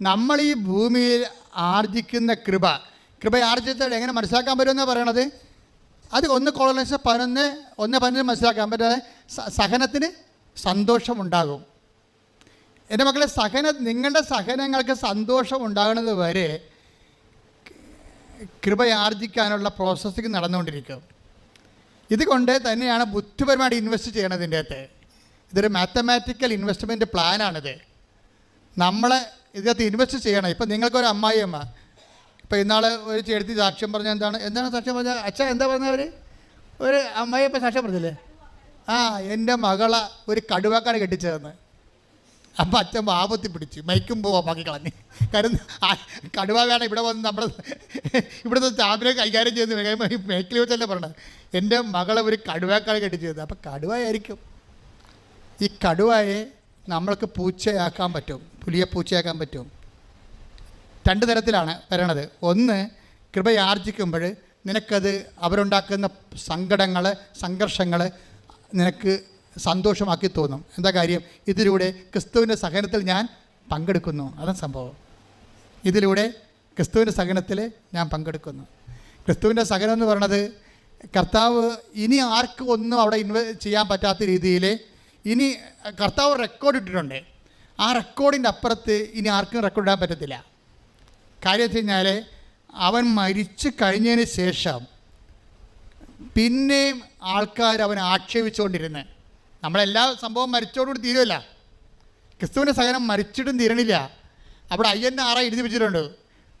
നമ്മൾ ഈ ഭൂമിയിൽ ആർജിക്കുന്ന കൃപ കൃപ ആർജിച്ചാൽ എങ്ങനെ മനസ്സിലാക്കാൻ പറ്റുമെന്ന് പറയണത്? അത് ഒന്ന് കോളനൈസ് പതിനൊന്ന് ഒന്ന് പതിനൊന്ന് മനസ്സിലാക്കാൻ പറ്റാതെ സഹനത്തിന് സന്തോഷമുണ്ടാകും. എന്റെ മക്കളെ സഹന നിങ്ങളുടെ സഹനങ്ങൾക്ക് സന്തോഷം ഉണ്ടാകുന്നത് വരെ കൃപയാർജിക്കാനുള്ള പ്രോസസ്സിങ് നടന്നുകൊണ്ടിരിക്കും. ഇതുകൊണ്ട് തന്നെയാണ് ബുദ്ധിപരമായിട്ട് ഇൻവെസ്റ്റ് ചെയ്യണതിന്റെ അകത്ത് ഇതൊരു മാത്തമാറ്റിക്കൽ ഇൻവെസ്റ്റ്മെന്റ് പ്ലാനാണിത് നമ്മളെ ഇതിനകത്ത് ഇൻവെസ്റ്റ് ചെയ്യണം. ഇപ്പം നിങ്ങൾക്കൊരു അമ്മായിയമ്മ ഇപ്പം ഇന്നാൾ ഒരു ചേർത്തി സാക്ഷ്യം പറഞ്ഞ എന്താണ്? എന്താണ് സാക്ഷ്യം പറഞ്ഞ? അച്ഛൻ എന്താ പറഞ്ഞവർ ഒരു അമ്മായി ഇപ്പം സാക്ഷ്യം പറഞ്ഞില്ലേ? ആ എന്റെ മകള ഒരു കടുവാക്കാണ് കെട്ടിച്ചതെന്ന് അപ്പം അച്ഛൻ ആപത്തി പിടിച്ചു. മൈക്കും പോവാ ബാക്കി കളഞ്ഞ്. കാരണം കടുവ വേണം ഇവിടെ വന്ന് നമ്മുടെ ഇവിടുത്തെ സ്റ്റാഫിനെ കൈകാര്യം ചെയ്ത് മേക്കിൽ വെച്ചല്ലേ പറഞ്ഞത് എന്റെ മകളെ ഒരു കടുവാക്കാണ് കെട്ടിച്ചത് അപ്പം കടുവയായിരിക്കും. ഈ കടുവയെ നമ്മൾക്ക് പൂച്ചയാക്കാൻ പറ്റും. പുലിയെ പൂച്ചയാക്കാൻ പറ്റും. രണ്ട് തരത്തിലാണ് വരണത്. ഒന്ന് കൃപയാർജിക്കുമ്പോൾ നിനക്കത് അവരുണ്ടാക്കുന്ന സങ്കടങ്ങൾ സംഘർഷങ്ങൾ നിനക്ക് സന്തോഷമാക്കി തോന്നും. എന്താ കാര്യം? ഇതിലൂടെ ക്രിസ്തുവിന്റെ സഹനത്തിൽ ഞാൻ പങ്കെടുക്കുന്നു. അതാണ് സംഭവം. ഇതിലൂടെ ക്രിസ്തുവിന്റെ സഹനത്തിൽ ഞാൻ പങ്കെടുക്കുന്നു. ക്രിസ്തുവിന്റെ സഹനം എന്ന് പറയണത് കർത്താവ് ഇനി ആർക്കും ഒന്നും അവിടെ ഇൻവെ ചെയ്യാൻ പറ്റാത്ത രീതിയിൽ ഇനി കർത്താവ് റെക്കോർഡ് ഇട്ടിട്ടുണ്ട്. ആ റെക്കോർഡിന്റെ അപ്പുറത്ത് ഇനി ആർക്കും റെക്കോർഡ് ഇടാൻ പറ്റത്തില്ല. കാര്യം വെച്ച് കഴിഞ്ഞാൽ അവൻ മരിച്ചു കഴിഞ്ഞതിന് ശേഷം പിന്നെയും ആൾക്കാർ അവൻ ആക്ഷേപിച്ചുകൊണ്ടിരുന്ന്. നമ്മളെല്ലാ സംഭവം മരിച്ചോടുകൂടി തീരുമല്ല ക്രിസ്തുവിന്റെ സഹനം മരിച്ചിട്ടും തീരണില്ല. അവിടെ അയ്യൻ ആറ എഴുതി വെച്ചിട്ടുണ്ട്.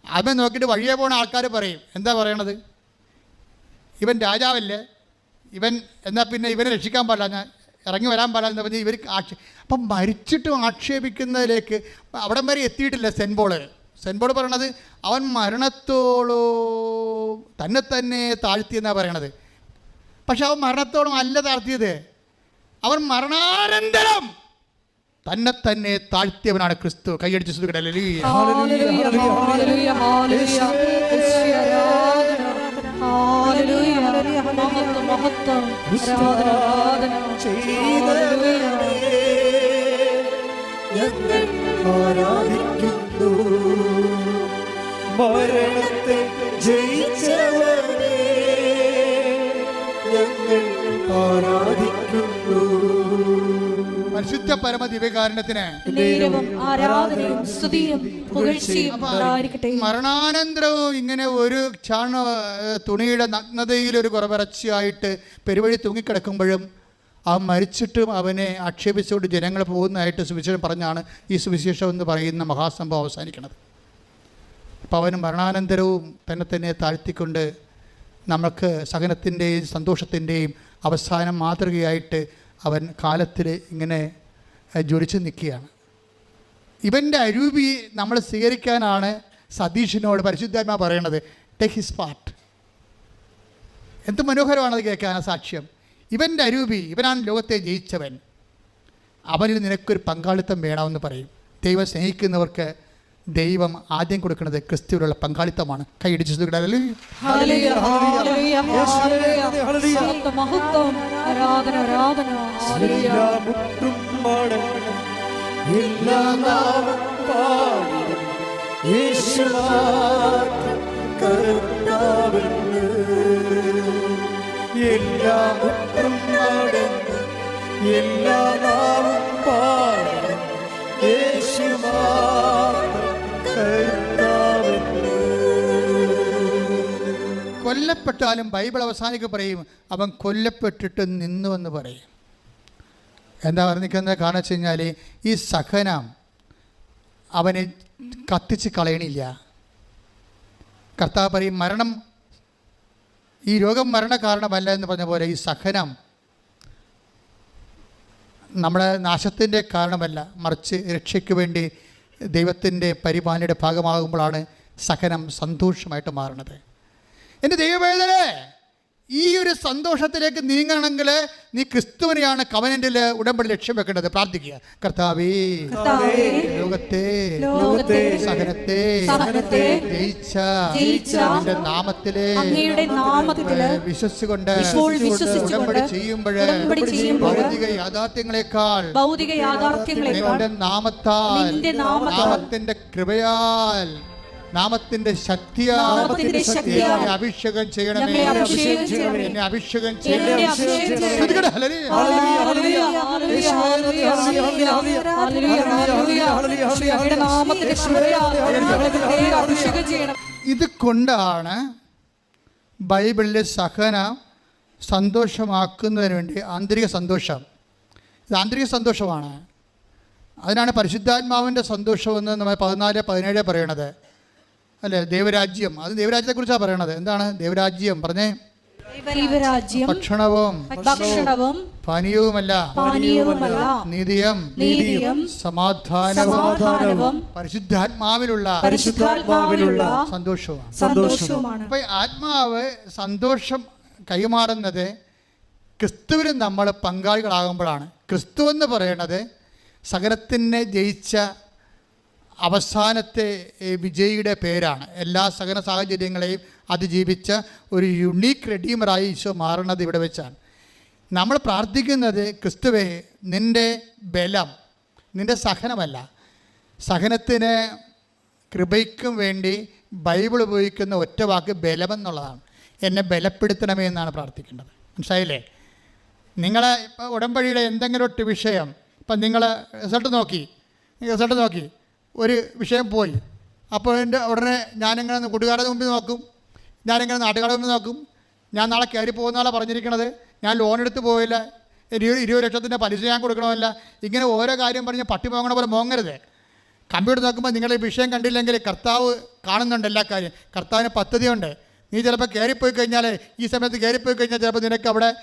അവൻ നോക്കിയിട്ട് വഴിയെ പോണ ആൾക്കാർ പറയും എന്താ പറയണത്? ഇവൻ രാജാവല്ലേ? ഇവൻ എന്നാൽ പിന്നെ ഇവനെ രക്ഷിക്കാൻ പാടില്ല. ഞാൻ ഇറങ്ങി വരാൻ പാടില്ല പറഞ്ഞ് ഇവർ ആക്ഷേ അപ്പം മരിച്ചിട്ടും ആക്ഷേപിക്കുന്നതിലേക്ക് അവിടം വരെ എത്തിയിട്ടില്ല സെൻബോൾ സെൻബോൾ പറയണത് അവൻ മരണത്തോളോ തന്നെ തന്നെ താഴ്ത്തിയെന്നാണ് പറയണത്. പക്ഷെ അവൻ മരണത്തോളം അല്ല താഴ്ത്തിയത്. അവൻ മരണാനന്തരം തന്നെ തന്നെ താഴ്ത്തിയവനാണ് ക്രിസ്തു. കൈയടിച്ച് സുഖിടല്ലേ മഹത്വം, മഹത്വം. ആരാധന, ആരാധന. ഞങ്ങൾ ആരാധിക്കുന്നു മരണത്തെ ജയിച്ചവരെ ഞങ്ങൾ ആരാധിക്കുന്നു പരിശുദ്ധ പരമ ദിവ്യകാരണത്തിന് മരണാനന്തരവും ഇങ്ങനെ ഒരു ചാണ തുണിയുടെ നഗ്നതയിൽ ഒരു കുറവിറച്ചിയായിട്ട് പെരുവഴി തൂങ്ങിക്കിടക്കുമ്പോഴും ആ മരിച്ചിട്ടും അവനെ ആക്ഷേപിച്ചുകൊണ്ട് ജനങ്ങൾ പോകുന്നതായിട്ട് സുവിശേഷം പറഞ്ഞാണ് ഈ സുവിശേഷം എന്ന് പറയുന്ന മഹാസംഭവം അവസാനിക്കുന്നത്. അപ്പോൾ അവന് മരണാനന്തരവും തന്നെ തന്നെ താഴ്ത്തിക്കൊണ്ട് നമുക്ക് സഹനത്തിന്റെയും സന്തോഷത്തിന്റെയും അവസാനം മാതൃകയായിട്ട് അവൻ കാലത്തിൽ ഇങ്ങനെ ജ്വലിച്ച് നിൽക്കുകയാണ്. ഇവന്റെ അരൂപി നമ്മൾ സ്വീകരിക്കാനാണ് സതീഷിനോട് പരിശുദ്ധാത്മാ പറയണത് ടേക്ക് ഹിസ് പാർട്ട് എന്ത് മനോഹരമാണത് കേൾക്കാൻ ആ സാക്ഷ്യം. ഇവന്റെ അരൂപി ഇവനാണ് ലോകത്തെ ജയിച്ചവൻ. അവനിൽ നിനക്കൊരു പങ്കാളിത്തം വേണമെന്ന് പറയും. ദൈവം സ്നേഹിക്കുന്നവർക്ക് ദൈവം ആദ്യം കൊടുക്കുന്നത് ക്രിസ്തുവിലുള്ള പങ്കാളിത്തമാണ്. കൈയടിച്ച്. എല്ലാ മുട്ടും എല്ലാ നാമം പാടും യേശു കൊല്ലപ്പെട്ടാലും ബൈബിൾ അവസാനിക്ക് പറയും അവൻ കൊല്ലപ്പെട്ടിട്ട് നിന്നുവെന്ന് പറയും. എന്താ പറഞ്ഞിരിക്കുന്നത് കാരണം വെച്ച് കഴിഞ്ഞാൽ ഈ സഹനം അവനെ കത്തിച്ച് കളയണില്ല. കർത്താവ് പറയും മരണം ഈ രോഗം മരണ കാരണമല്ല എന്ന് പറഞ്ഞ പോലെ ഈ സഹനം നമ്മുടെ നാശത്തിന്റെ കാരണമല്ല. മറിച്ച് രക്ഷയ്ക്ക് വേണ്ടി ദൈവത്തിന്റെ പരിപാലനയുടെ ഭാഗമാകുമ്പോഴാണ് സഹനം സന്തോഷമായിട്ട് മാറുന്നത് എന്റെ ദൈവവേദനെ ഈ ഒരു സന്തോഷത്തിലേക്ക് നീങ്ങണമെങ്കിൽ നീ ക്രിസ്തുവിനെയാണ് കവനന്റിൽ ഉടമ്പടി ലക്ഷ്യം വെക്കേണ്ടത്. പ്രാർത്ഥിക്കുക. കർത്താവേ ലോകത്തെ സഹനത്തെ ജയിച്ച നിന്റെ നാമത്തിലെ വിശ്വസിച്ചുകൊണ്ട് ഉടമ്പടി ചെയ്യുമ്പോൾ ഭൗതിക യാഥാർത്ഥ്യങ്ങളെക്കാൾ ഭൗതിക നാമത്താൽ നാമത്തിന്റെ കൃപയാൽ നാമത്തിന്റെ ശക്തിയാൽ നാമത്തിന്റെ അഭിഷേകം ചെയ്യണമേ ഞങ്ങളെ അഭിഷേകം ചെയ്യണമേ. എന്നെ അഭിഷേകം ചെയ്യണമേ ഇത് കൊണ്ടാണ് ബൈബിളിലെ സഹന സന്തോഷമാക്കുന്നതിന് വേണ്ടി ആന്തരിക സന്തോഷം ഇത് ആന്തരിക സന്തോഷമാണ് അതിനാണ് പരിശുദ്ധാത്മാവിന്റെ സന്തോഷമെന്ന് നമ്മൾ പതിനാല് പതിനേഴ് പറയണത് അല്ലേ ദൈവരാജ്യം. അത് ദൈവരാജ്യത്തെ കുറിച്ചാണ് പറയണത്. എന്താണ് ദൈവരാജ്യം? പറഞ്ഞേ. ഭക്ഷണവും. ഭക്ഷണവും. പാനീയവുമല്ല. പാനീയവുമല്ല. നീതിയും. നീതിയും. സമാധാനവും. പരിശുദ്ധാത്മാവിലുള്ള. പരിശുദ്ധാത്മാവിലുള്ള സന്തോഷവും സന്തോഷവുമാണ്. ഈ ആത്മാവ് സന്തോഷം കൈമാറുന്നത് ക്രിസ്തുവിന് നമ്മൾ പങ്കാളികളാകുമ്പോഴാണ്. ക്രിസ്തു എന്ന് പറയുന്നത് സകലത്തിനെ ജയിച്ച അവസാനത്തെ വിജയിയുടെ പേരാണ്. എല്ലാ സഹന സാഹചര്യങ്ങളെയും അതിജീവിച്ച ഒരു യുണീക്ക് റെഡീമറായി ഈശോ മാറുന്നത് ഇവിടെ വെച്ചാണ്. നമ്മൾ പ്രാർത്ഥിക്കുന്നത് ക്രിസ്തുവെ നിന്റെ ബലം നിന്റെ സഹനമല്ല. സഹനത്തിന് കൃപയ്ക്കും വേണ്ടി ബൈബിൾ ഉപയോഗിക്കുന്ന ഒറ്റ വാക്ക് ബലമെന്നുള്ളതാണ്. എന്നെ ബലപ്പെടുത്തണമേ എന്നാണ് പ്രാർത്ഥിക്കേണ്ടത്. മനസ്സിലായില്ലേ? നിങ്ങളെ ഇപ്പോൾ ഉടമ്പടിയുടെ എന്തെങ്കിലും ഒരു വിഷയം ഇപ്പം നിങ്ങൾ റിസൾട്ട് നോക്കി. റിസൾട്ട് നോക്കി. ഒരു വിഷയം പോയി. അപ്പോൾ എന്റെ ഉടനെ ഞാനിങ്ങനെ കൂട്ടുകാരുടെ മുമ്പിൽ നോക്കും? ഞാനിങ്ങനെ നാട്ടുകാരുടെ മുമ്പിൽ നോക്കും? ഞാൻ നാളെ കയറി പോകുന്നാളെ പറഞ്ഞിരിക്കണത്. ഞാൻ ലോൺ എടുത്ത് പോയില്ല. ഇരുപത് ഇരുപത് ലക്ഷത്തിന്റെ പലിശ ഞാൻ കൊടുക്കണമല്ല. ഇങ്ങനെ ഓരോ കാര്യം പറഞ്ഞ് പട്ടി മോങ്ങണ പോലെ മോങ്ങരുത് കമ്പ്യൂട്ടർ നോക്കുമ്പോൾ നിങ്ങളെ ഈ വിഷയം കണ്ടില്ലെങ്കിൽ കർത്താവ് കാണുന്നുണ്ട് എല്ലാ കാര്യം. കർത്താവിന് പദ്ധതിയുണ്ട്. നീ ചിലപ്പോൾ കയറിപ്പോയി കഴിഞ്ഞാൽ ഈ സമയത്ത് കയറിപ്പോയി കഴിഞ്ഞാൽ ചിലപ്പോൾ നിനക്ക് അവിടെ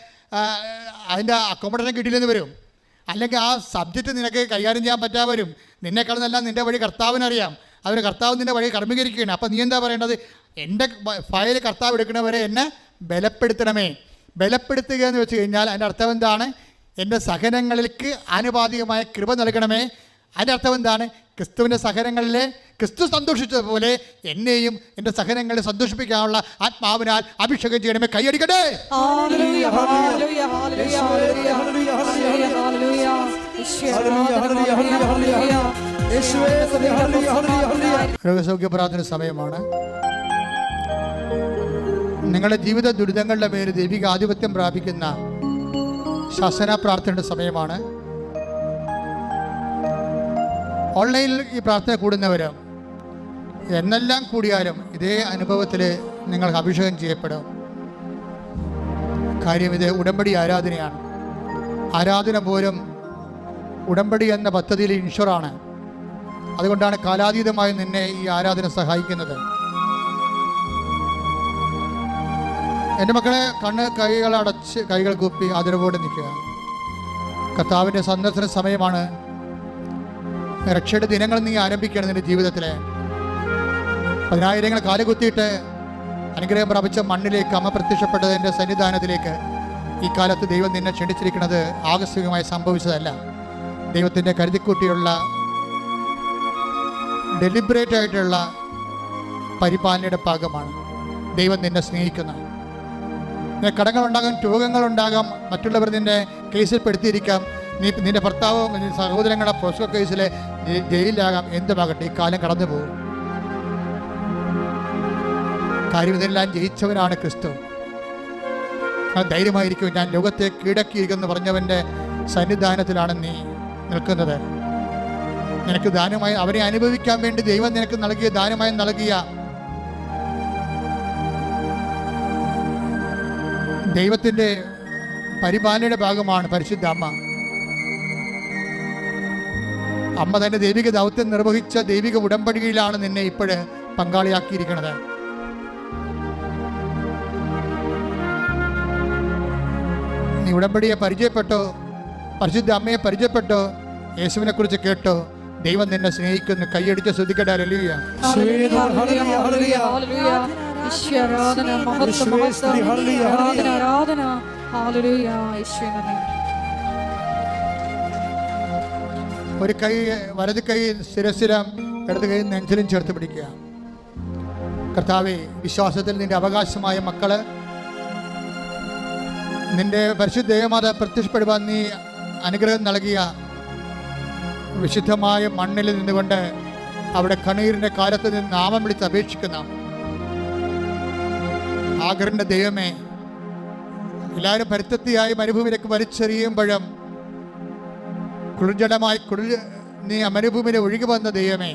അതിന്റെ അക്കോമഡേഷൻ കിട്ടിയില്ലെന്ന് വരും. അല്ലെങ്കിൽ ആ സബ്ജക്റ്റ് നിനക്ക് കൈകാര്യം ചെയ്യാൻ പറ്റാവരും വരും. നിന്നെക്കാളും നല്ല നിന്റെ വഴി കർത്താവിനറിയാം. അവർ കർത്താവ് നിന്റെ വഴി കർമ്മീകരിക്കുകയാണ് അപ്പോൾ നീ എന്താ പറയേണ്ടത്? എന്റെ ഫയൽ കർത്താവ് എടുക്കണവരെ എന്നെ ബലപ്പെടുത്തണമേ. ബലപ്പെടുത്തുക എന്ന് വെച്ച് കഴിഞ്ഞാൽ അതിന്റെ അർത്ഥം എന്താണ്? എന്റെ സഹനങ്ങൾക്ക് ആനുപാതികമായ കൃപ നൽകണമേ. അതിന്റെ അർത്ഥം എന്താണ്? ക്രിസ്തുവിന്റെ സഹനങ്ങളിലെ ക്രിസ്തു സന്തോഷിച്ചതുപോലെ എന്നെയും എന്റെ സഹനങ്ങളെ സന്തോഷിപ്പിക്കാനുള്ള ആത്മാവിനാൽ അഭിഷേകം ചെയ്യണമേ കൈയടിക്കട്ടെ ഹല്ലേലൂയ, ഹല്ലേലൂയ, ഹല്ലേലൂയ, ഹല്ലേലൂയ, ഹല്ലേലൂയ, ഹല്ലേലൂയ. ഹല്ലേലൂയ. യേശുവേ സ്തുതി, ഹല്ലേലൂയ, ഹല്ലേലൂയ, ഹല്ലേലൂയ. രോഗസൗഖ്യ പ്രാർത്ഥന സമയമാണ് നിങ്ങളുടെ ജീവിത ദുരിതങ്ങളുടെ പേര് ദൈവിക ആധിപത്യം പ്രാപിക്കുന്ന ശാസന പ്രാർത്ഥനയുടെ സമയമാണ് ഓൺലൈനിൽ ഈ പ്രാർത്ഥന കൂടുന്നവർ എന്നെല്ലാം കൂടിയാലും ഇതേ അനുഭവത്തിൽ നിങ്ങൾക്ക് അഭിഷേകം ചെയ്യപ്പെടും. കാര്യം ഇത് ഉടമ്പടി ആരാധനയാണ്. ആരാധന പോലും ഉടമ്പടി എന്ന പദ്ധതിയിൽ ഇൻഷുറാണ് അതുകൊണ്ടാണ് കാലാതീതമായി നിന്നെ ഈ ആരാധന സഹായിക്കുന്നത്. എന്റെ മക്കളെ കണ്ണ് കൈകൾ അടച്ച് കൈകൾ കൂപ്പി ആദരവോടെ നിൽക്കുക. കർത്താവിന്റെ സന്ദർശന സമയമാണ്. രക്ഷയുടെ ദിനങ്ങൾ നീ ആരംഭിക്കുകയാണ് നിന്റെ ജീവിതത്തിലെ. പതിനായിരങ്ങൾ കാലുകുത്തിയിട്ട് അനുഗ്രഹം പ്രാപിച്ച മണ്ണിലേക്ക് അമ്മ പ്രത്യക്ഷപ്പെട്ടതിന്റെ സന്നിധാനത്തിലേക്ക്. ഈ കാലത്ത് ദൈവം നിന്നെ ക്ഷണിച്ചിരിക്കുന്നത് ആകസ്മികമായി സംഭവിച്ചതല്ല. ദൈവത്തിന്റെ കരുതിക്കൂട്ടിയുള്ള ഡെലിബറേറ്റ് ആയിട്ടുള്ള പരിപാലനയുടെ ഭാഗമാണ്. ദൈവം നിന്നെ സ്നേഹിക്കുന്ന. നിന്നെ കടങ്ങളുണ്ടാകാം രോഗങ്ങളുണ്ടാകാം മറ്റുള്ളവർ നിന്നെ കേസിൽ പെടുത്തിയിരിക്കാം. നീ നിന്റെ ഭർത്താവോ സഹോദരങ്ങളുടെ പോസ്കോ കേസിലെ ജയി- ജയിലിലാകാം എന്തുമാകട്ടെ ഈ കാലം കടന്നു പോകും കാര്യം ഇതെല്ലാം ജയിച്ചവനാണ് ക്രിസ്തു. ധൈര്യമായിരിക്കും. ഞാൻ ലോകത്തെ കീഴക്കിയിരിക്കുന്നു പറഞ്ഞവന്റെ സന്നിധാനത്തിലാണ് നീ നിൽക്കുന്നത്. നിനക്ക് ദാനമായി അവരെ അനുഭവിക്കാൻ വേണ്ടി ദൈവം നിനക്ക് നൽകിയ ദാനമായി നൽകിയ ദൈവത്തിന്റെ പരിപാലനയുടെ ഭാഗമാണ് പരിശുദ്ധ അമ്മ. അമ്മ തന്റെ ദൈവിക ദൗത്യം നിർവഹിച്ച ദൈവിക ഉടമ്പടിയിലാണ് നിന്നെ ഇപ്പോഴ് പങ്കാളിയാക്കിയിരിക്കുന്നത്. നീ ഉടമ്പടിയെ പരിചയപ്പെട്ടോ? പരിശുദ്ധ അമ്മയെ പരിചയപ്പെട്ടോ? യേശുവിനെ കുറിച്ച് കേട്ടോ? ദൈവം നിന്നെ സ്നേഹിക്കുന്നു. കൈയടിച്ച് ശ്രദ്ധിക്കട്ടെ. അല്ലൂയ ഒരു കൈ വലത് കൈ സ്ഥിരസ്ഥിരം ഇടത് കൈ നെഞ്ചിലും ചേർത്ത് പിടിക്കുക. കർത്താവെ വിശ്വാസത്തിൽ നിന്റെ അവകാശമായ മക്കൾ നിന്റെ പരിശുദ്ധ ദേവമാത പ്രത്യക്ഷപ്പെടുവാൻ നീ അനുഗ്രഹം നൽകിയ വിശുദ്ധമായ മണ്ണിൽ നിന്നുകൊണ്ട് അവിടെ കണ്ണീരിന്റെ കാലത്ത് നിന്ന് നാമം വിളിച്ച് അപേക്ഷിക്കുന്ന ആഗറിന്റെ ദൈവമേ എല്ലാവരും പരുത്തത്തിയായി മരുഭൂമിയിലേക്ക് വലിച്ചെറിയുമ്പോഴും കുളിർജടമായി കുളിർ നീ മരുഭൂമിയിൽ ഒഴുകി വന്ന ദൈവമേ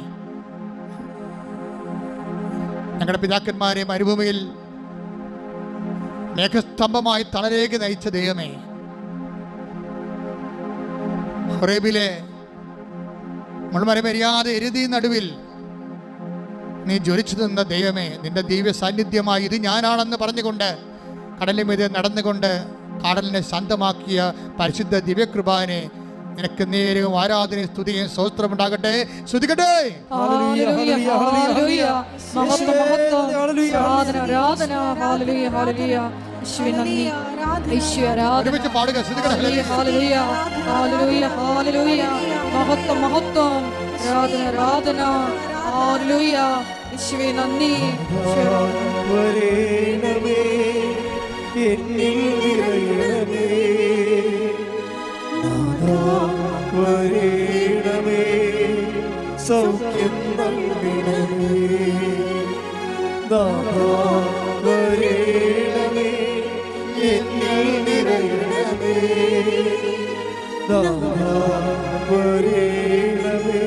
ഞങ്ങളുടെ പിതാക്കന്മാരെ മരുഭൂമിയിൽ മേഘസ്തംഭമായി തളരേക്ക് നയിച്ച ദൈവമേ ഹൊറേബിലെ മുൾമരമരിയാതെ എരുതി നടുവിൽ നീ ജ്വലിച്ചു നിന്ന ദൈവമേ നിന്റെ ദിവ്യ സാന്നിധ്യമായി ഇത് ഞാനാണെന്ന് പറഞ്ഞുകൊണ്ട് കടലിൽ നടന്നുകൊണ്ട് കടലിനെ ശാന്തമാക്കിയ പരിശുദ്ധ ദിവ്യകൃപാനെ നിനക്ക് നേരവും ആരാധനയും സ്തുതിയും സ്തോത്രമുണ്ടാകട്ടെ സ്തുതിക്കട്ടെ. ഒരുമിച്ച് പാടുക മഹത്വം മഹത്വം. ആരാധന ആരാധന. ഹല്ലേലൂയ. ഈശ്വര നന്ദി. വരേണമേ. എന്നിൽ നിറയണമേ വരേണമേ സൗഖ്യം നൽകണമേ. നാഥാ വരേണമേ എന്നിൽ നിറയണമേ. നാഥാ വരേണമേ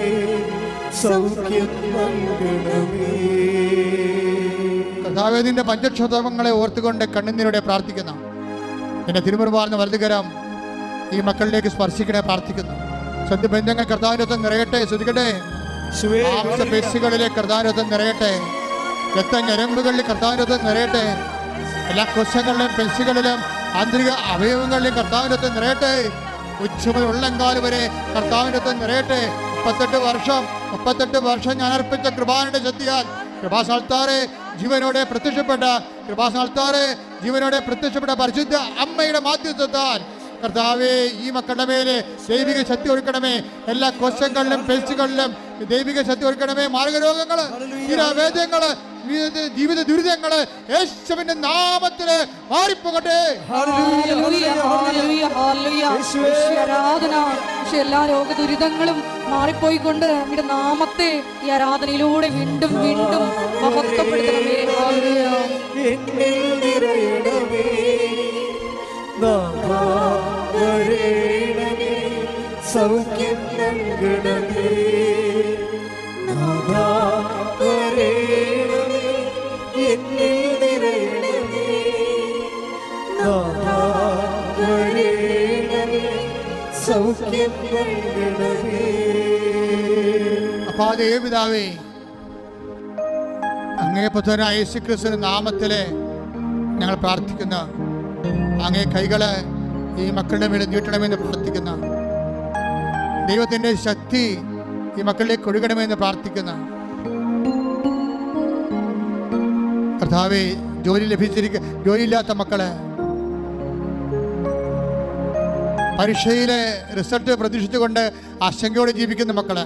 സൗഖ്യം നൽകണമേ. കഥാവേദിന്റെ നിന്റെ പഞ്ചക്ഷതമങ്ങളെ ഓർത്തുകൊണ്ട് കണ്ണുനീരോടെ പ്രാർത്ഥിക്കുന്ന. എന്റെ തിരുമുറുപാർന്ന വലുതുകരം ഈ മക്കളിലേക്ക് സ്പർശിക്കണേ പ്രാർത്ഥിക്കുന്നു. സത്യബന്ധങ്ങൾ കർത്താവിനൊത്തം നിറയട്ടെ ശ്രദ്ധിക്കട്ടെ. മാംസപേശികളിലെ കർത്താവിനൊത്തം നിറയട്ടെ. രക്തഞരമ്പുകളിൽ കർത്താവിനൊത്തം നിറയട്ടെ. എല്ലാ കൊശങ്ങളിലും പെൻസുകളിലും ആന്തരിക അവയവങ്ങളിലും കർത്താവിനൊത്തം നിറയട്ടെ. ഉച്ചമുതൽ ഉള്ളങ്കാൽ വരെ കർത്താവിനൊത്തം നിറയട്ടെ. മുപ്പത്തെട്ട് വർഷം മുപ്പത്തെട്ട് വർഷം ഞാൻ അർപ്പിച്ച കൃപാനുടെ ശക്തിയാൽ കൃപാസാൽത്താറെ ജീവനോടെ പ്രത്യക്ഷപ്പെട്ട കൃപാസാൽത്താറെ ജീവനോടെ പ്രത്യക്ഷപ്പെട്ട പരിശുദ്ധ അമ്മയുടെ മാധ്യത്വത്താൽ കർത്താവേ ഈ മക്കളുടെ മേലെ ദൈവിക ശക്തി ഒരുക്കണമേ. എല്ലാ കൊശങ്ങളിലും പെൽച്ചുകളിലും ദൈവിക ശക്തി ഒരുക്കണമേ. മാർഗരോഗങ്ങൾ തീരാവേദ്യങ്ങൾ ജീവിത- ജീവിത ദുരിതങ്ങൾ യേശുവിന്റെ നാമത്തിൽ മാറിപ്പോകട്ടെ. എല്ലാ രോഗ ദുരിതങ്ങളും മാറിപ്പോയിക്കൊണ്ട് അങ്ങയുടെ നാമത്തെ ഈ ആരാധനയിലൂടെ വീണ്ടും വീണ്ടും മഹത്വപ്പെടുത്തണമേ. ഹല്ലേലൂയ. എന്നിൽ നിറയണമേ. നാഥാ സൗഖ്യം പുത്രനായ യേശു നാമത്തിലെ നാമത്തിൽ ഞങ്ങൾ പ്രാർത്ഥിക്കുന്നു. അങ്ങേ കൈകളെ ഈ മക്കളുടെ മേലെ നീട്ടണമെന്ന് പ്രാർത്ഥിക്കുന്ന ദൈവത്തിന്റെ ശക്തി ഈ മക്കളിലേക്ക് ഒഴുകണമെന്ന് പ്രാർത്ഥിക്കുന്ന കർത്താവെ ജോലി ലഭിച്ചിരിക്ക ജോലിയില്ലാത്ത മക്കളെ പരീക്ഷയിലെ റിസൾട്ട് പ്രതീക്ഷിച്ചുകൊണ്ട് ആശങ്കയോടെ ജീവിക്കുന്ന മക്കളെ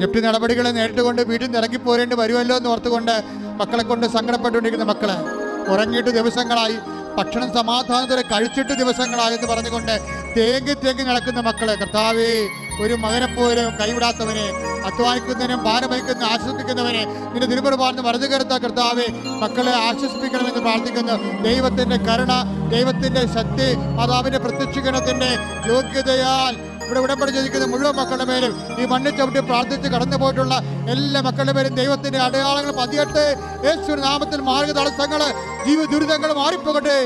ജപ്തി നടപടികളെ നേരിട്ടുകൊണ്ട് വീട്ടിൽ നിന്ന് ഇറങ്ങിപ്പോരേണ്ടി വരുമല്ലോ എന്ന് ഓർത്തുകൊണ്ട് മക്കളെ കൊണ്ട് സങ്കടപ്പെട്ടുകൊണ്ടിരിക്കുന്ന മക്കൾ ഉറങ്ങിയിട്ട് ദിവസങ്ങളായി ഭക്ഷണം സമാധാനത്തോടെ കഴിച്ചിട്ട് ദിവസങ്ങളായി എന്ന് പറഞ്ഞുകൊണ്ട് തേങ്ങി തേങ്ങി നടക്കുന്ന മക്കളെ കർത്താവേ ഒരു മകനെ പോലും കൈവിടാത്തവനെ അധ്വാനിക്കുന്നതിനും ഭാരമയക്കുന്ന ആശ്വസിപ്പിക്കുന്നവനെ നിന്റെ തിരുമുറുപാർന്ന് വലതു കരുത്ത കർത്താവെ മക്കളെ ആശ്വസിപ്പിക്കണമെന്ന് പ്രാർത്ഥിക്കുന്നു. ദൈവത്തിന്റെ കരുണ ദൈവത്തിന്റെ ശക്തി മാതാവിന്റെ പ്രത്യക്ഷീകരണത്തിന്റെ യോഗ്യതയാൽ ഇവിടെ ഉടമ്പടി ചോദിക്കുന്ന മുഴുവൻ മക്കളുടെ പേരും ഈ മണ്ണിൽ ചവിട്ടി പ്രാർത്ഥിച്ച് കടന്നു പോയിട്ടുള്ള എല്ലാ മക്കളുടെ പേരും ദൈവത്തിന്റെ അടയാളങ്ങൾ പതിയട്ടെ. യേശു നാമത്തിൽ മാർഗ തടസ്സങ്ങൾ ജീവ ദുരിതങ്ങൾ മാറിപ്പോകട്ടെ.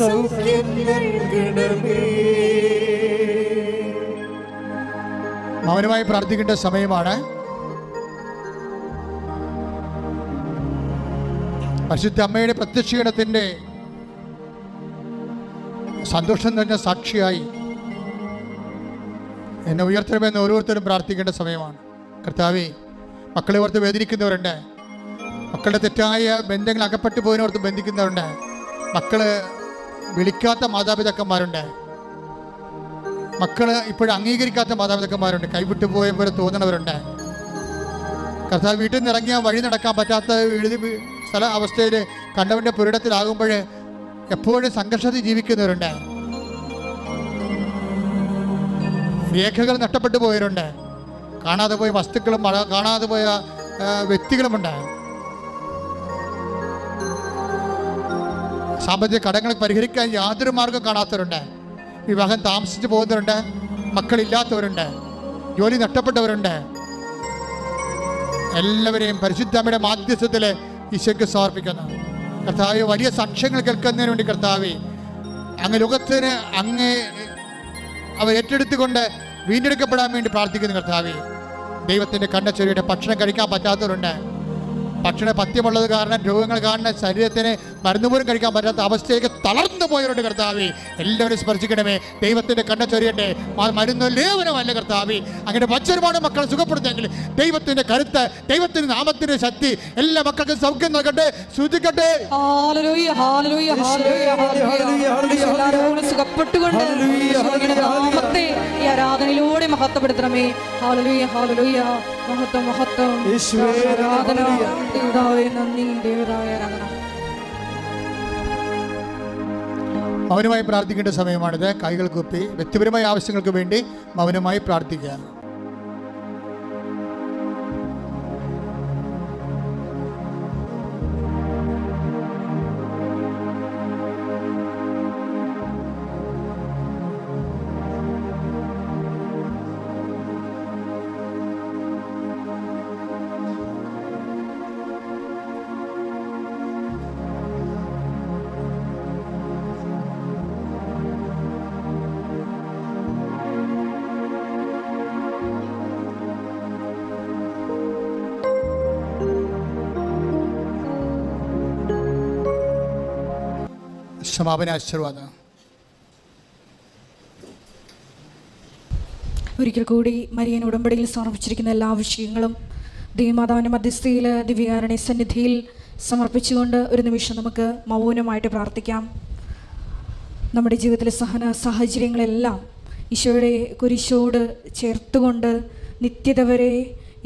സൗഖ്യം ഹല്ലേലൂയ, മൗനമായി പ്രാർത്ഥിക്കേണ്ട സമയമാണ്. പരിശുദ്ധ അമ്മയുടെ പ്രത്യക്ഷീണത്തിന്റെ സന്തോഷം തന്നെ സാക്ഷിയായി എന്നെ ഉയർത്തണമെന്ന് ഓരോരുത്തരും പ്രാർത്ഥിക്കേണ്ട സമയമാണ്. കർത്താവേ മക്കളെ ഓർത്ത് വേദനിക്കുന്നവരുണ്ട്. മക്കളുടെ തെറ്റായ ബന്ധങ്ങൾ അകപ്പെട്ടു പോയതിനോർത്ത് ബന്ധിക്കുന്നവരുണ്ട്. മക്കൾ വിളിക്കാത്ത മാതാപിതാക്കന്മാരുണ്ട്. മക്കൾ ഇപ്പോഴും അംഗീകരിക്കാത്ത മാതാപിതാക്കന്മാരുണ്ട്. കൈവിട്ടു പോയ പോലെ തോന്നണവരുണ്ട്. കർത്താവ് വീട്ടിൽ നിന്ന് ഇറങ്ങിയാൽ വഴി നടക്കാൻ പറ്റാത്ത എഴുതി സ്ഥല അവസ്ഥയിൽ കണ്ടവന്റെ പുരിടത്തിലാകുമ്പോൾ എപ്പോഴും സംഘർഷത്തിൽ ജീവിക്കുന്നവരുണ്ട്. രേഖകൾ നഷ്ടപ്പെട്ടു പോയവരുണ്ട്. കാണാതെ പോയ വസ്തുക്കളും കാണാതെ പോയ വ്യക്തികളുമുണ്ട്. സാമ്പത്തിക കടങ്ങൾ പരിഹരിക്കാൻ യാതൊരു മാർഗം കാണാത്തവരുണ്ട്. വിവാഹം താമസിച്ച് പോകുന്നവരുണ്ട് മക്കളില്ലാത്തവരുണ്ട് ജോലി നഷ്ടപ്പെട്ടവരുണ്ട്. എല്ലാവരെയും പരിശുദ്ധമ്മയുടെ മാധ്യസ്ഥത്തിൽ ഈശോയ്ക്ക് സമർപ്പിക്കുന്നു. കർത്താവ് വലിയ സാക്ഷ്യങ്ങൾ കേൾക്കുന്നതിന് വേണ്ടി കർത്താവ് അങ്ങ് ലോകത്തിന് അങ്ങ് അവർ ഏറ്റെടുത്തുകൊണ്ട് വീണ്ടെടുക്കപ്പെടാൻ വേണ്ടി പ്രാർത്ഥിക്കുന്നു കർത്താവ്. ദൈവത്തിന്റെ കണ്ണച്ചൊരിയുടെ ഭക്ഷണം കഴിക്കാൻ പറ്റാത്തവരുണ്ട്. ഭക്ഷണ പഥ്യമുള്ളത് കാരണം രോഗങ്ങൾ കാരണം ശരീരത്തിന് മരുന്ന് പോലും കഴിക്കാൻ പറ്റാത്ത അവസ്ഥയിലേക്ക് തളർന്നു പോയവരുണ്ട് കർത്താവി എല്ലാവരും സ്പർശിക്കണമേ. ദൈവത്തിന്റെ കണ്ണച്ചൊരിയട്ടെ മരുന്ന് ലേവനമല്ല കർത്താവി. അങ്ങനെ മറ്റൊരുപാട് മക്കളെ സുഖപ്പെടുത്തെങ്കിൽ ദൈവത്തിന്റെ കരുത്ത് ദൈവത്തിന്റെ നാമത്തിന്റെ ശക്തി എല്ലാ മക്കൾക്കും സൗഖ്യം നൽകട്ടെ. ഹല്ലേലൂയ. സുഖപ്പെട്ടുകൊണ്ട് നാമത്തെ ഈ ആരാധനയിലൂടെ മഹത്വപ്പെടുത്തണമേ. ഹാലലൂയ ഹാലലൂയ. മഹത്വം മഹത്വം. യേശുവേ, ആരാധന. മൗനമായി പ്രാർത്ഥിക്കേണ്ട സമയമാണിത്. കൈകൾ കുപ്പി വ്യക്തിപരമായ ആവശ്യങ്ങൾക്ക് വേണ്ടി മൗനമായി പ്രാർത്ഥിക്കുക. സമാപന ആശീർവാദം. ഒരിക്കൽ കൂടി മരിയൻ ഉടമ്പടിയിൽ സമർപ്പിച്ചിരിക്കുന്ന എല്ലാ വിഷയങ്ങളും ദൈവമാതാവിന്റെ മധ്യസ്ഥയിൽ ദിവ്യകാരണ സന്നിധിയിൽ സമർപ്പിച്ചുകൊണ്ട് ഒരു നിമിഷം നമുക്ക് മൗനമായിട്ട് പ്രാർത്ഥിക്കാം. നമ്മുടെ ജീവിതത്തിലെ സഹന സാഹചര്യങ്ങളെല്ലാം ഈശോയുടെ കുരിശോട് ചേർത്തുകൊണ്ട് നിത്യത വരെ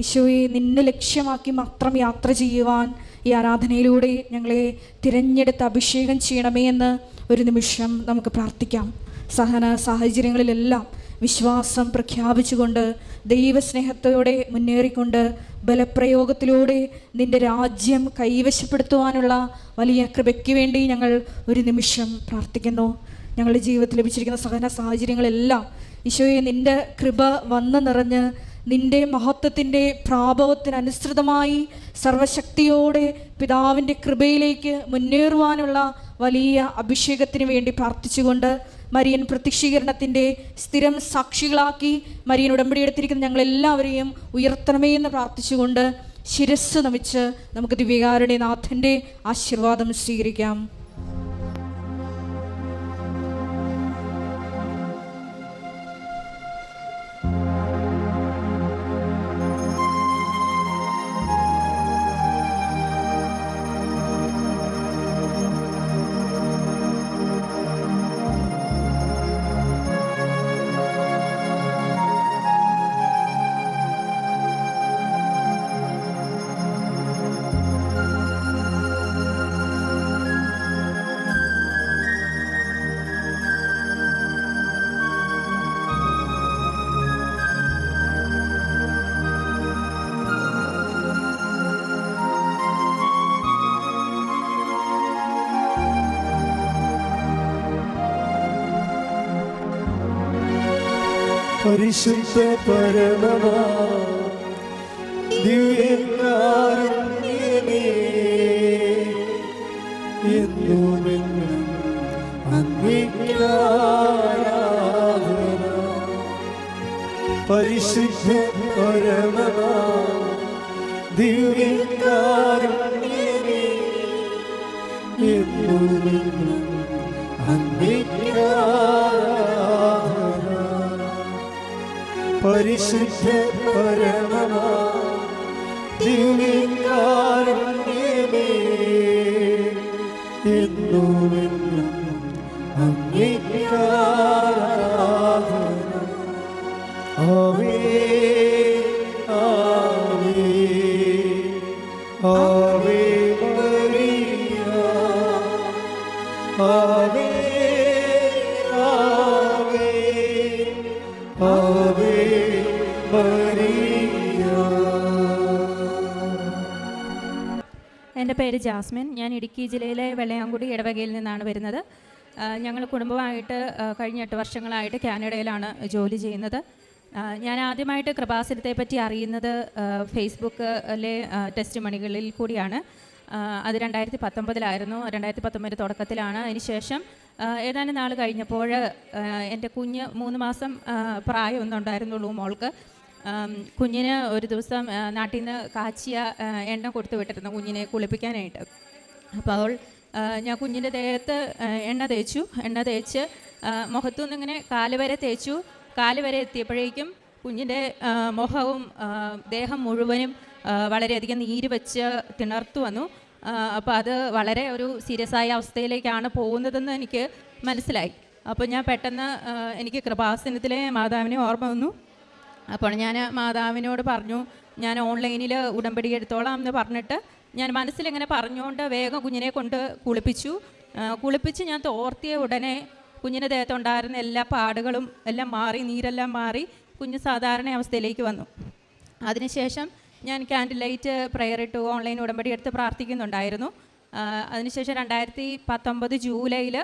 ഈശോയെ നിന്നെ ലക്ഷ്യമാക്കി മാത്രം യാത്ര ചെയ്യുവാൻ ഈ ആരാധനയിലൂടെ ഞങ്ങളെ തിരഞ്ഞെടുത്ത് അഭിഷേകം ചെയ്യണമേ എന്ന് ഒരു നിമിഷം നമുക്ക് പ്രാർത്ഥിക്കാം. സഹന സാഹചര്യങ്ങളിലെല്ലാം വിശ്വാസം പ്രഖ്യാപിച്ചുകൊണ്ട് ദൈവസ്നേഹത്തോടെ മുന്നേറിക്കൊണ്ട് ബലപ്രയോഗത്തിലൂടെ നിന്റെ രാജ്യം കൈവശപ്പെടുത്തുവാനുള്ള വലിയ കൃപയ്ക്ക് വേണ്ടി ഞങ്ങൾ ഒരു നിമിഷം പ്രാർത്ഥിക്കുന്നു. ഞങ്ങളുടെ ജീവിതത്തിൽ ലഭിച്ചിരിക്കുന്ന സഹന സാഹചര്യങ്ങളെല്ലാം ഈശോയെ നിന്റെ കൃപ വന്നു നിറഞ്ഞ് നിന്റെ മഹത്വത്തിന്റെ പ്രാഭവത്തിനനുസൃതമായി സർവശക്തിയോടെ പിതാവിന്റെ കൃപയിലേക്ക് മുന്നേറുവാനുള്ള വലിയ അഭിഷേകത്തിന് വേണ്ടി പ്രാർത്ഥിച്ചുകൊണ്ട് മരിയൻ പ്രത്യക്ഷീകരണത്തിന്റെ സ്ഥിരം സാക്ഷികളാക്കി മരിയൻ ഉടമ്പടി എടുത്തിരിക്കുന്ന ഞങ്ങളെല്ലാവരെയും ഉയർത്തണമേ എന്ന് പ്രാർത്ഥിച്ചുകൊണ്ട് ശിരസ് നമിച്ച് നമുക്ക് ദിവ്യകാരുടെ നാഥന്റെ ആശീർവാദം സ്വീകരിക്കാം. പരിശുദ്ധ പരമമാ. ദിവ്യകാരുണ്യമേ എന്നുമെന്നും അംഗീകാരാധന പരിശുദ്ധ പരമമാ. ദിവ്യകാരുണ്യമേ എന്നുമെന്നും പരിശുദ്ധ പരമമാ ദിവ്യകാരുണ്യമേ എന്നുമെന്നും അങ്ങേക്കാരാധന എന്റെ പേര് ജാസ്മിൻ. ഞാൻ ഇടുക്കി ജില്ലയിലെ വെള്ളയാങ്കുടി ഇടവകയിൽ നിന്നാണ് വരുന്നത്. ഞങ്ങൾ കുടുംബമായിട്ട് കഴിഞ്ഞ എട്ട് വർഷങ്ങളായിട്ട് കാനഡയിലാണ് ജോലി ചെയ്യുന്നത്. ഞാൻ ആദ്യമായിട്ട് കൃപാസനത്തെ പറ്റി അറിയുന്നത് ഫേസ്ബുക്കിലെ ടെസ്റ്റ് മണികളിൽ കൂടിയാണ്. അത് രണ്ടായിരത്തി പത്തൊമ്പതിലായിരുന്നു രണ്ടായിരത്തി പത്തൊമ്പതിന്റെ തുടക്കത്തിലാണ്. അതിനുശേഷം ഏതാനും നാൾ കഴിഞ്ഞപ്പോൾ എന്റെ കുഞ്ഞ് മൂന്ന് മാസം പ്രായമൊന്നും ഉണ്ടായിരുന്നുള്ളൂ മോൾക്ക്. കുഞ്ഞിന് ഒരു ദിവസം നാട്ടിൽ നിന്ന് കാച്ചിയ എണ്ണ കൊടുത്തു വിട്ടിരുന്നു കുഞ്ഞിനെ കുളിപ്പിക്കാനായിട്ട്. അപ്പോൾ അവൾ ഞാൻ കുഞ്ഞിന്റെ ദേഹത്ത് എണ്ണ തേച്ചു. എണ്ണ തേച്ച് മുഖത്തു നിന്നിങ്ങനെ കാൽ വരെ തേച്ചു. കാൽ വരെ എത്തിയപ്പോഴേക്കും കുഞ്ഞിന്റെ മുഖവും ദേഹം മുഴുവനും വളരെയധികം നീര് വെച്ച് തിണർത്തു വന്നു. അപ്പോൾ അത് വളരെ ഒരു സീരിയസ് ആയ അവസ്ഥയിലേക്കാണ് പോകുന്നതെന്ന് എനിക്ക് മനസ്സിലായി. അപ്പോൾ ഞാൻ പെട്ടെന്ന് എനിക്ക് കൃപാസനത്തിലെ മാതാവിനെ ഓർമ്മ വന്നു. അപ്പോൾ ഞാൻ മാതാവിനോട് പറഞ്ഞു ഞാൻ ഓൺലൈനിൽ ഉടമ്പടി എടുത്തോളാം എന്ന് പറഞ്ഞിട്ട് ഞാൻ മനസ്സിലിങ്ങനെ പറഞ്ഞുകൊണ്ട് വേഗം കുഞ്ഞിനെ കൊണ്ട് കുളിപ്പിച്ചു. കുളിപ്പിച്ച് ഞാൻ തോർത്തിയ ഉടനെ കുഞ്ഞിന്റെ ദേഹത്തുണ്ടായിരുന്ന എല്ലാ പാടുകളും എല്ലാം മാറി നീരെല്ലാം മാറി കുഞ്ഞ് സാധാരണ അവസ്ഥയിലേക്ക് വന്നു. അതിനുശേഷം ഞാൻ ക്യാൻഡിൽ ലൈറ്റ് പ്രെയർ ഇട്ടു ഓൺലൈൻ ഉടമ്പടി എടുത്ത് പ്രാർത്ഥിക്കുന്നുണ്ടായിരുന്നു. അതിനുശേഷം രണ്ടായിരത്തി പത്തൊമ്പത് ജൂലൈയിൽ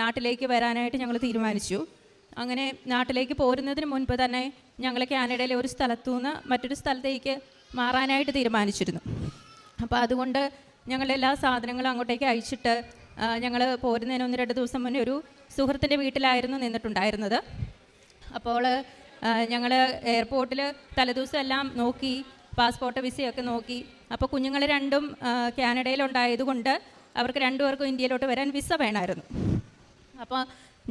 നാട്ടിലേക്ക് വരാനായിട്ട് ഞങ്ങൾ തീരുമാനിച്ചു. അങ്ങനെ നാട്ടിലേക്ക് പോരുന്നതിന് മുൻപ് തന്നെ ഞങ്ങൾ കാനഡയിലെ ഒരു സ്ഥലത്തു നിന്ന് മറ്റൊരു സ്ഥലത്തേക്ക് മാറാനായിട്ട് തീരുമാനിച്ചിരുന്നു. അപ്പോൾ അതുകൊണ്ട് ഞങ്ങളുടെ എല്ലാ സാധനങ്ങളും അങ്ങോട്ടേക്ക് അയച്ചിട്ട് ഞങ്ങൾ പോരുന്നതിന് ഒന്ന് രണ്ട് ദിവസം മുന്നേ ഒരു സുഹൃത്തിന്റെ വീട്ടിലായിരുന്നു നിന്നിട്ടുണ്ടായിരുന്നത്. അപ്പോൾ ഞങ്ങൾ എയർപോർട്ടിൽ തലേദിവസം എല്ലാം നോക്കി പാസ്പോർട്ട് വിസയൊക്കെ നോക്കി. അപ്പോൾ കുഞ്ഞുങ്ങൾ രണ്ടും കാനഡയിലുണ്ടായതുകൊണ്ട് അവർക്ക് രണ്ടുപേർക്കും ഇന്ത്യയിലോട്ട് വരാൻ വിസ വേണമായിരുന്നു അപ്പോൾ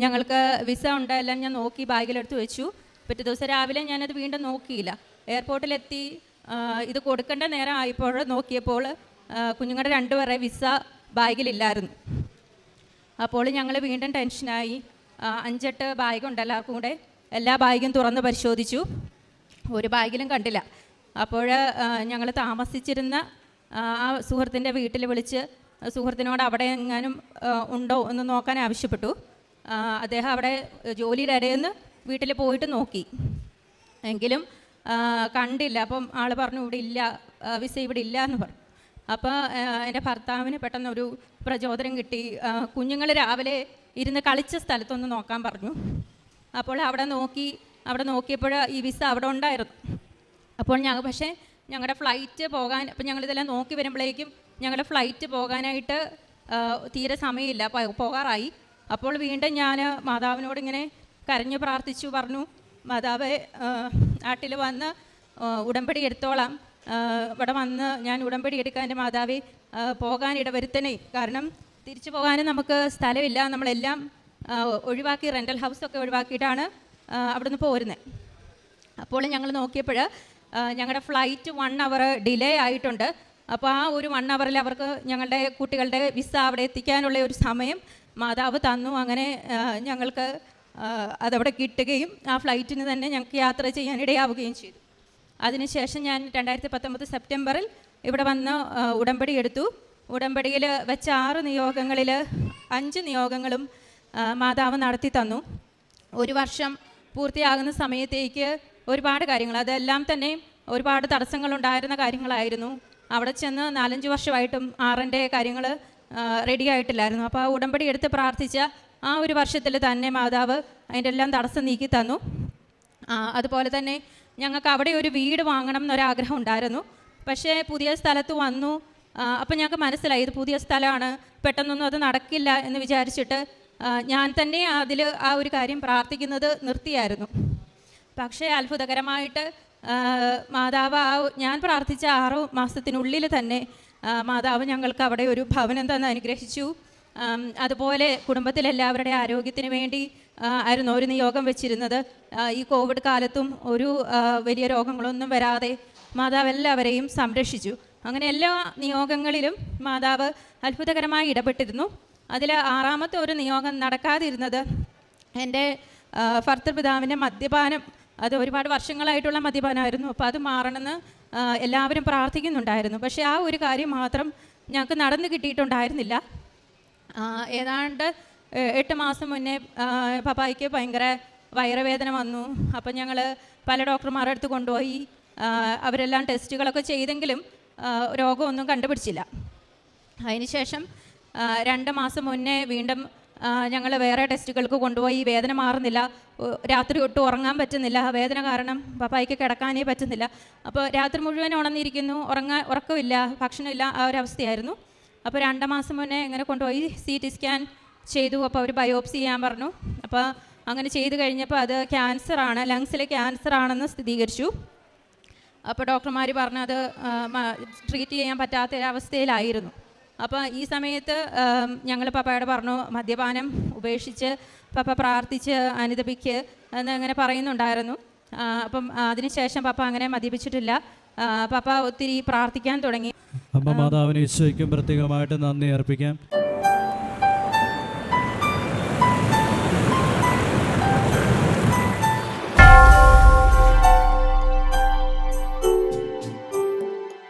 ഞങ്ങൾക്ക് വിസ ഉണ്ടായെല്ലാം ഞാൻ നോക്കി ബാഗിലെടുത്ത് വെച്ചു. പിറ്റേ ദിവസം രാവിലെ ഞാനത് വീണ്ടും നോക്കിയില്ല. എയർപോർട്ടിലെത്തി ഇത് കൊടുക്കേണ്ട നേരം ആയപ്പോൾ നോക്കിയപ്പോൾ കുഞ്ഞുങ്ങളുടെ രണ്ടുപേരെ വിസ ബാഗിലില്ലായിരുന്നു. അപ്പോൾ ഞങ്ങൾ വീണ്ടും ടെൻഷനായി അഞ്ചെട്ട് ബാഗുണ്ട് എല്ലാവർക്കും കൂടെ. എല്ലാ ബാഗും തുറന്ന് പരിശോധിച്ചു. ഒരു ബാഗിലും കണ്ടില്ല. അപ്പോൾ ഞങ്ങൾ താമസിച്ചിരുന്ന ആ, സുഹൃത്തിന്റെ വീട്ടിൽ വിളിച്ച് സുഹൃത്തിനോട് അവിടെ എങ്ങാനും ഉണ്ടോ എന്ന് നോക്കാൻ ആവശ്യപ്പെട്ടു. അദ്ദേഹം അവിടെ ജോലിയുടെ ഇടയിൽ വീട്ടിൽ പോയിട്ട് നോക്കി. എങ്കിലും കണ്ടില്ല. അപ്പം ആൾ പറഞ്ഞു ഇവിടെ ഇല്ല വിസ ഇവിടെ ഇല്ല എന്ന് പറഞ്ഞു. അപ്പോൾ എന്റെ ഭർത്താവിന് പെട്ടെന്ന് ഒരു പ്രചോദനം കിട്ടി. കുഞ്ഞുങ്ങൾ രാവിലെ ഇരുന്ന് കളിച്ച സ്ഥലത്തൊന്ന് നോക്കാൻ പറഞ്ഞു. അപ്പോൾ അവിടെ നോക്കി അവിടെ നോക്കിയപ്പോൾ ഈ വിസ അവിടെ ഉണ്ടായിരുന്നു. അപ്പോൾ ഞങ്ങൾ പക്ഷേ ഞങ്ങളുടെ ഫ്ലൈറ്റ് പോകാൻ അപ്പം ഞങ്ങളിതെല്ലാം നോക്കി വരുമ്പോഴേക്കും ഞങ്ങളുടെ ഫ്ലൈറ്റ് പോകാനായിട്ട് തീരെ സമയമില്ല. പോകാറായി. അപ്പോൾ വീണ്ടും ഞാൻ മാതാവിനോട് ഇങ്ങനെ കരഞ്ഞു പ്രാർത്ഥിച്ചു പറഞ്ഞു മാതാവ് നാട്ടിൽ വന്ന് ഉടമ്പടി എടുത്തോളാം. ഇവിടെ വന്ന് ഞാൻ ഉടമ്പടി എടുക്കാൻ എന്റെ മാതാവി പോകാൻ ഇടവരുത്തണേ. കാരണം തിരിച്ചു പോകാനും നമുക്ക് സ്ഥലമില്ല. നമ്മളെല്ലാം ഒഴിവാക്കി റെന്റൽ ഹൗസൊക്കെ ഒഴിവാക്കിയിട്ടാണ് അവിടെ അവിടുന്ന് പോരുന്നത് അപ്പോൾ ഞങ്ങൾ നോക്കിയപ്പോൾ ഞങ്ങളുടെ ഫ്ലൈറ്റ് വൺ അവർ ഡിലേ ആയിട്ടുണ്ട്. അപ്പോൾ ആ ഒരു വൺ അവറിൽ അവർക്ക് ഞങ്ങളുടെ കുട്ടികളുടെ വിസ അവിടെ എത്തിക്കാനുള്ള ഒരു സമയം മാതാവ് തന്നു. അങ്ങനെ ഞങ്ങൾക്ക് അതവിടെ കിട്ടുകയും ആ ഫ്ലൈറ്റിന് തന്നെ ഞങ്ങൾക്ക് യാത്ര ചെയ്യാൻ ഇടയാവുകയും ചെയ്തു. അതിനുശേഷം ഞാൻ രണ്ടായിരത്തി പത്തൊമ്പത് സെപ്റ്റംബറിൽ ഇവിടെ വന്ന് ഉടമ്പടി എടുത്തു. ഉടമ്പടിയിൽ വെച്ച ആറ് നിയോഗങ്ങളിൽ അഞ്ച് നിയോഗങ്ങളും മാതാവ് നടത്തി തന്നു. ഒരു വർഷം പൂർത്തിയാകുന്ന സമയത്തേക്ക് ഒരുപാട് കാര്യങ്ങൾ അതെല്ലാം തന്നെ ഒരുപാട് തടസ്സങ്ങളുണ്ടായിരുന്ന കാര്യങ്ങളായിരുന്നു. അവിടെ ചെന്ന് നാലഞ്ച് വർഷമായിട്ടും ആറിന്റെ കാര്യങ്ങൾ റെഡി ആയിട്ടില്ലായിരുന്നു. അപ്പോൾ ആ ഉടമ്പടി എടുത്ത് പ്രാർത്ഥിച്ച ആ ഒരു വർഷത്തിൽ തന്നെ മാതാവ് അതിന്റെ എല്ലാം തടസ്സം നീക്കി തന്നു. അതുപോലെ തന്നെ ഞങ്ങൾക്ക് അവിടെ ഒരു വീട് വാങ്ങണം എന്നൊരാഗ്രഹം ഉണ്ടായിരുന്നു. പക്ഷേ പുതിയ സ്ഥലത്ത് വന്നു. അപ്പം ഞങ്ങൾക്ക് മനസ്സിലായി ഇത് പുതിയ സ്ഥലമാണ് പെട്ടെന്നൊന്നും അത് നടക്കില്ല എന്ന് വിചാരിച്ചിട്ട് ഞാൻ തന്നെ അതിൽ ആ ഒരു കാര്യം പ്രാർത്ഥിക്കുന്നത് നിർത്തിയായിരുന്നു. പക്ഷേ അത്ഭുതകരമായിട്ട് മാതാവ് ആ ഞാൻ പ്രാർത്ഥിച്ച ആറു മാസത്തിനുള്ളിൽ തന്നെ മാതാവ് ഞങ്ങൾക്ക് അവിടെ ഒരു ഭവനം തന്ന് അനുഗ്രഹിച്ചു. അതുപോലെ കുടുംബത്തിലെല്ലാവരുടെ ആരോഗ്യത്തിന് വേണ്ടി ആയിരുന്നു ഒരു നിയോഗം വെച്ചിരുന്നത്. ഈ കോവിഡ് കാലത്തും ഒരു വലിയ രോഗങ്ങളൊന്നും വരാതെ മാതാവ് എല്ലാവരെയും സംരക്ഷിച്ചു. അങ്ങനെ എല്ലാ നിയോഗങ്ങളിലും മാതാവ് അത്ഭുതകരമായി ഇടപെട്ടിരുന്നു. അതിൽ ആറാമത്തെ ഒരു നിയോഗം നടക്കാതിരുന്നത് എന്റെ ഭർത്തൃപിതാവിന്റെ മദ്യപാനം. അത് ഒരുപാട് വർഷങ്ങളായിട്ടുള്ള മദ്യപാനമായിരുന്നു. അപ്പോൾ അത് മാറണമെന്ന് എല്ലാവരും പ്രാർത്ഥിക്കുന്നുണ്ടായിരുന്നു. പക്ഷേ ആ ഒരു കാര്യം മാത്രം ഞങ്ങൾക്ക് നടന്നു കിട്ടിയിട്ടുണ്ടായിരുന്നില്ല. ഏതാണ്ട് എട്ട് മാസം മുന്നേ പപ്പായിക്ക് ഭയങ്കര വയറുവേദന വന്നു. അപ്പം ഞങ്ങൾ പല ഡോക്ടർമാരുടെ അടുത്ത് കൊണ്ടുപോയി അവരെല്ലാം ടെസ്റ്റുകളൊക്കെ ചെയ്തെങ്കിലും രോഗമൊന്നും കണ്ടുപിടിച്ചില്ല. അതിനുശേഷം ശേഷം രണ്ട് മാസം മുന്നേ വീണ്ടും ഞങ്ങൾ വേറെ ടെസ്റ്റുകൾക്ക് കൊണ്ടുപോയി വേദന മാറുന്നില്ല. രാത്രി ഒട്ടും ഉറങ്ങാൻ പറ്റുന്നില്ല. വേദന കാരണം പപ്പായ്ക്ക് കിടക്കാനേ പറ്റുന്നില്ല. അപ്പോൾ രാത്രി മുഴുവൻ ഉണർന്നിരിക്കുന്നു. ഉറങ്ങാൻ ഉറക്കമില്ല ഭക്ഷണമില്ല ആ ഒരു അവസ്ഥയായിരുന്നു അപ്പോൾ രണ്ട് മാസം മുന്നേ ഇങ്ങനെ കൊണ്ടുപോയി സി ടി സ്കാൻ ചെയ്തു. അപ്പോൾ അവർ ബയോപ്സി ചെയ്യാൻ പറഞ്ഞു. അപ്പോൾ അങ്ങനെ ചെയ്ത് കഴിഞ്ഞപ്പോൾ അത് ക്യാൻസറാണ് ലങ്സിലെ ക്യാൻസറാണെന്ന് സ്ഥിരീകരിച്ചു. അപ്പോൾ ഡോക്ടർമാർ പറഞ്ഞത് ട്രീറ്റ് ചെയ്യാൻ പറ്റാത്ത ഒരവസ്ഥയിലായിരുന്നു. അപ്പോൾ ഈ സമയത്ത് ഞങ്ങൾ പപ്പയോട് പറഞ്ഞു മദ്യപാനം ഉപേക്ഷിച്ച് പപ്പ പ്രാർത്ഥിച്ച് അനുദപിക്ക് എന്ന് അങ്ങനെ പറയുന്നുണ്ടായിരുന്നു. അപ്പം അതിനുശേഷം പപ്പ അങ്ങനെ മദ്യപിച്ചിട്ടില്ല. പപ്പ ഒത്തിരി പ്രാർത്ഥിക്കാൻ തുടങ്ങി. അമ്മ മാതാവിനെ ഈശോയ്ക്കും പ്രത്യേകമായിട്ട് നന്ദി അർപ്പിക്കാം.